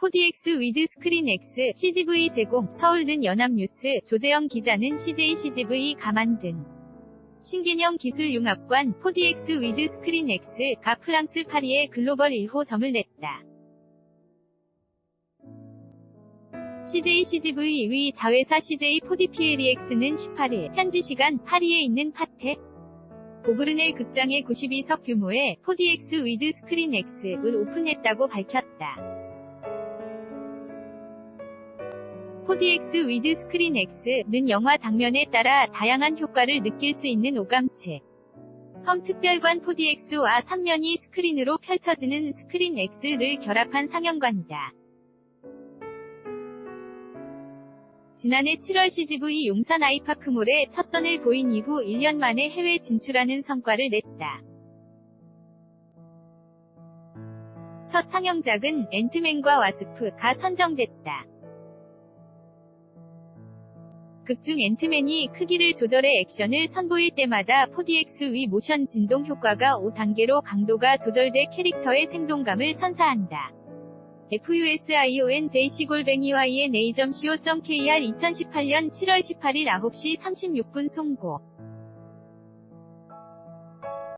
4DX 위드 스크린 X, CGV 제공, 서울는 연합뉴스, 조재영 기자는 CJ CGV 가만든. 신개념 기술 융합관 4DX 위드 스크린 X가 프랑스 파리에 글로벌 1호점을 냈다. CJ CGV 위 자회사 CJ 4DPLEX는 18일 현지 시간 파리에 있는 파테 보그르네 극장의 92석 규모의 4DX 위드 스크린 X를 오픈했다고 밝혔다. 4DX 위드 스크린 X는 영화 장면에 따라 다양한 효과를 느낄 수 있는 오감책. 험 특별관 4DX와 3면이 스크린으로 펼쳐지는 스크린 X를 결합한 상영관이다. 지난해 7월 CGV 용산 아이파크몰에 첫 선을 보인 이후 1년 만에 해외 진출하는 성과를 냈다. 첫 상영작은 앤트맨과 와스프가 선정됐다. 극중 앤트맨이 크기를 조절해 액션을 선보일 때마다 4DX 위 모션 진동 효과가 5단계로 강도가 조절돼 캐릭터의 생동감을 선사한다. fusionjc골뱅이yn a.co.kr 2018년 7월 18일 9시 36분 송고